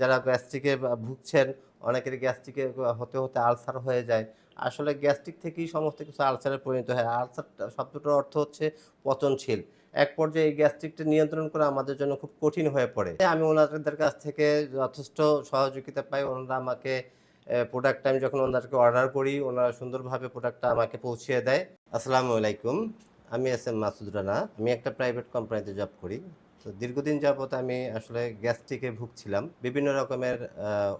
যারা গ্যাস্ট্রিকে ভুগছেন, অনেকের গ্যাস্ট্রিকে হতে হতে আলসার হয়ে যায়। আসলে গ্যাস্ট্রিক থেকেই সমস্ত কিছু আলসারে পরিণত হয়। আলসার শব্দটার অর্থ হচ্ছে পচনশীল। এক পর্যায়ে এই গ্যাস্ট্রিকটা নিয়ন্ত্রণ করা আমাদের জন্য খুব কঠিন হয়ে পড়ে। আমি ওনাদের কাছ থেকে যথেষ্ট সহযোগিতা পাই। ওনারা আমাকে প্রোডাক্টটা আমি যখন ওনাদেরকে অর্ডার করি, ওনারা সুন্দরভাবে প্রোডাক্টটা আমাকে পৌঁছিয়ে দেয়। আসসালামু আলাইকুম। আমি এস এম মাসুদ রানা। আমি একটা প্রাইভেট কোম্পানিতে জব করি। তো দীর্ঘদিন যাবত আমি আসলে গ্যাস্ট্রিকে ভুগছিলাম। বিভিন্ন রকমের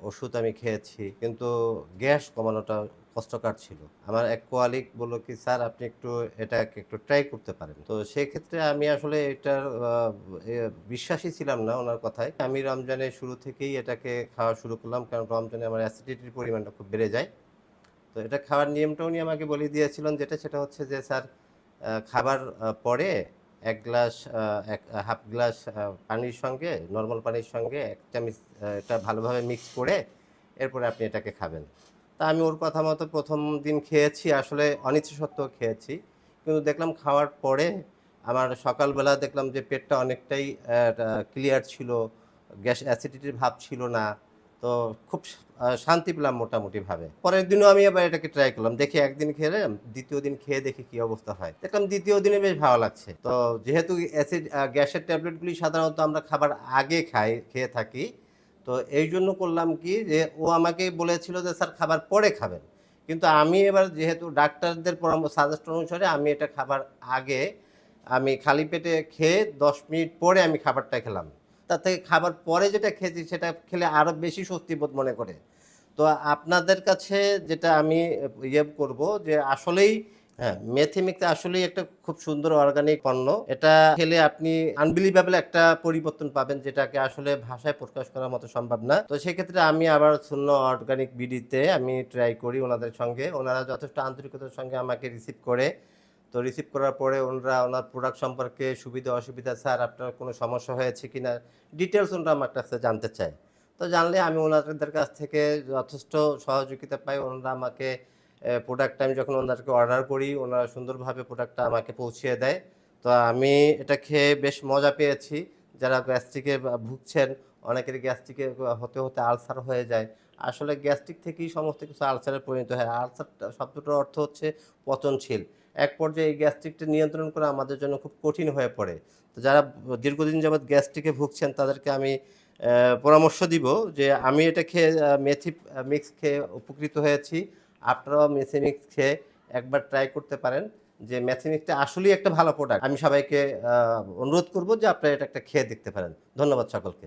ওষুধ আমি খেয়েছি, কিন্তু গ্যাস কমানোটা কষ্টকর ছিল। আমার এক কোয়ালিক বলল কি, স্যার, আপনি একটু এটা একটু ট্রাই করতে পারেন। তো সেক্ষেত্রে আমি আসলে এটার বিশ্বাসী ছিলাম না ওনার কথায়। আমি রমজানের শুরু থেকেই এটাকে খাওয়া শুরু করলাম, কারণ রমজানে আমার অ্যাসিডিটির পরিমাণটা খুব বেড়ে যায়। তো এটা খাওয়ার নিয়মটা উনি আমাকে বলে দিয়েছিলেন, যেটা সেটা হচ্ছে যে, স্যার খাবার পরে এক গ্লাস এক হাফ গ্লাস পানির সঙ্গে নর্মাল পানির সঙ্গে এক চামচ এটা ভালোভাবে মিক্স করে এরপরে আপনি এটাকে খাবেন। তা আমি ওর কথা মতো প্রথম দিন খেয়েছি, আসলে অনিচ্ছা সত্ত্বেও খেয়েছি। কিন্তু দেখলাম খাওয়ার পরে আমার সকালবেলা দেখলাম যে পেটটা অনেকটাই ক্লিয়ার ছিল, গ্যাস অ্যাসিডিটির ভাব ছিল না। তো খুব শান্তি পেলাম মোটামুটিভাবে। পরের দিনও আমি আবার এটাকে ট্রাই করলাম। দেখি একদিন খেলাম দ্বিতীয় দিন খেয়ে দেখি কি অবস্থা হয়। দেখলাম দ্বিতীয় দিনে বেশ ভালো লাগছে। তো যেহেতু অ্যাসিড গ্যাসের ট্যাবলেটগুলি সাধারণত আমরা খাবার আগে খাই, খেয়ে থাকি, তো এই জন্য করলাম কি যে, ও আমাকে বলেছিল যে, স্যার, খাবার পরে খাবেন। কিন্তু আমি এবার যেহেতু ডাক্তারদের পরামর্শ সাজেস্ট অনুসারে আমি এটা খাবার আগে, আমি খালি পেটে খেয়ে দশ মিনিট পরে আমি খাবারটা খেলাম। তার থেকে খাবার পরে যেটা খেয়েছি সেটা খেলে আরও বেশি স্বস্তি বোধ মনে করে। তো আপনাদের কাছে যেটা আমি ইয়ে করব যে আসলেই হ্যাঁ মেথিমিক্স আসলেই একটা খুব সুন্দর অর্গানিক পণ্য। এটা খেলে আপনি আনবিলিভেবল একটা পরিবর্তন পাবেন যেটাকে আসলে ভাষায় প্রকাশ করার মতো সম্ভব না। তো সেক্ষেত্রে আমি আবার শূন্য অর্গানিক বিডিতে আমি ট্রাই করি ওনাদের সঙ্গে। ওনারা যথেষ্ট আন্তরিকতার সঙ্গে আমাকে রিসিভ করে। তো রিসিভ করার পরে ওনারা, ওনার প্রোডাক্ট সম্পর্কে সুবিধা, অসুবিধা, স্যার, আপনার কোনো সমস্যা হয়েছে কি না ডিটেলস ওনারা আমার কাছে জানতে চায়। তো জানলে আমি ওনাদের কাছ থেকে যথেষ্ট সহযোগিতা পাই। ওনারা আমাকে প্রোডাক্টটা আমি যখন ওনাদেরকে অর্ডার করি, ওনারা সুন্দরভাবে প্রোডাক্টটা আমাকে পৌঁছিয়ে দেয়। তো আমি এটা খেয়ে বেশ মজা পেয়েছি। যারা গ্যাস্ট্রিকে ভুগছেন অনেকের গ্যাস্ট্রিকে হতে হতে আলসার হয়ে যায়। আসলে গ্যাস্ট্রিক থেকেই সমস্ত কিছু আলসারে পরিণত হয়। আলসার শব্দটার অর্থ হচ্ছে পচনশীল। এক পর্যায়ে এই গ্যাস্ট্রিকটা নিয়ন্ত্রণ করা আমাদের জন্য খুব কঠিন হয়ে পড়ে। তো যারা দীর্ঘদিন যাবৎ গ্যাস্ট্রিকে ভুগছেন, তাদেরকে আমি পরামর্শ দিব যে আমি এটা খেয়ে মেথি মিক্স খেয়ে উপকৃত হয়েছি। আপনারাও মেথি মিক্স খেয়ে একবার ট্রাই করতে পারেন যে মেথি মিক্সটা আসলেই একটা ভালো প্রোডাক্ট আমি সবাইকে অনুরোধ করব যে আপনারা এটা একটা খেয়ে দেখতে পারেন। ধন্যবাদ সকলকে।